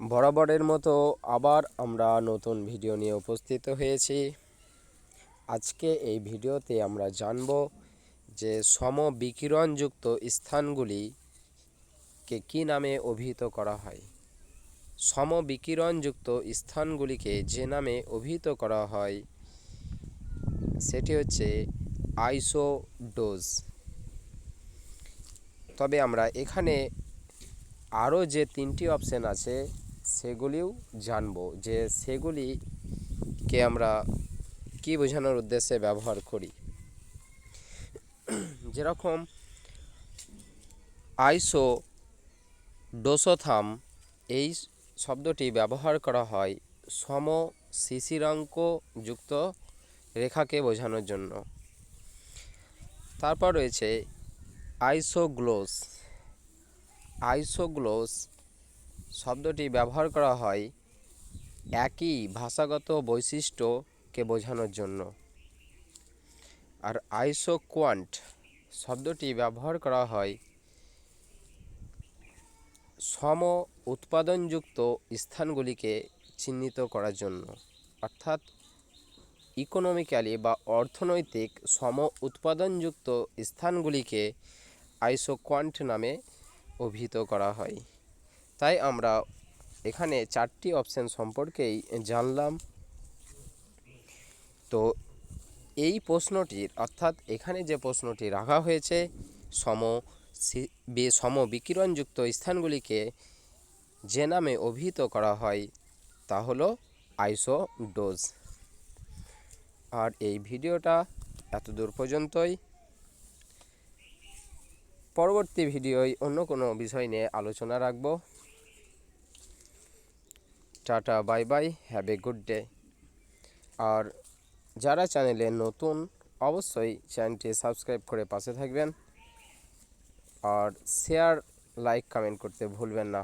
বরাবরের মতো আবার আমরা নতুন ভিডিও নিয়ে উপস্থিত হয়েছি। আজকে এই ভিডিওতে আমরা জানব যে সমবিকিরণযুক্ত স্থানগুলিকে কী নামে অভিহিত করা হয়। সম বিকিরণযুক্ত স্থানগুলিকে যে নামে অভিহিত করা হয়, সেটি হচ্ছে আইসোডোজ। তবে আমরা এখানে আরও যে তিনটি অপশান আছে সেগুলিও জানব যে সেগুলিকে আমরা কি বোঝানোর উদ্দেশ্যে ব্যবহার করি। যেরকম আইসো ডোসোথাম এই শব্দটি ব্যবহার করা হয় সম শিশিরাঙ্ক যুক্ত রেখাকে বোঝানোর জন্য। তারপর রয়েছে আইসোগ্লোস। আইসোগ্লোস শব্দটি ব্যবহার করা হয় একই ভাষাগত বৈশিষ্ট্যকে বোঝানোর জন্য। আর আইসোকোয়ান্ট শব্দটি ব্যবহার করা হয় সম উৎপাদনযুক্ত স্থানগুলিকে চিহ্নিত করার জন্য। অর্থাৎ ইকোনমিক্যালি বা অর্থনৈতিক সম উৎপাদনযুক্ত স্থানগুলিকে আইসোকোয়ান্ট নামে অভিহিত করা হয়। তাই আমরা এখানে চারটি অপশান সম্পর্কেই জানলাম। তো এই প্রশ্নটির অর্থাৎ এখানে যে প্রশ্নটি রাখা হয়েছে, সম সম বিকিরণযুক্ত স্থানগুলিকে যে নামে অভিহিত করা হয়, তা হলো আইসো ডোজ আর এই ভিডিওটা এত দূর পর্যন্তই। পরবর্তী ভিডিওয় অন্য কোনো বিষয় নিয়ে আলোচনা রাখব। Tata, bye bye have a good day আর যারা চ্যানেলে নতুন, অবশ্যই চ্যানেলটি সাবস্ক্রাইব করে পাশে থাকবেন। আর শেয়ার লাইক কমেন্ট করতে ভুলবেন না।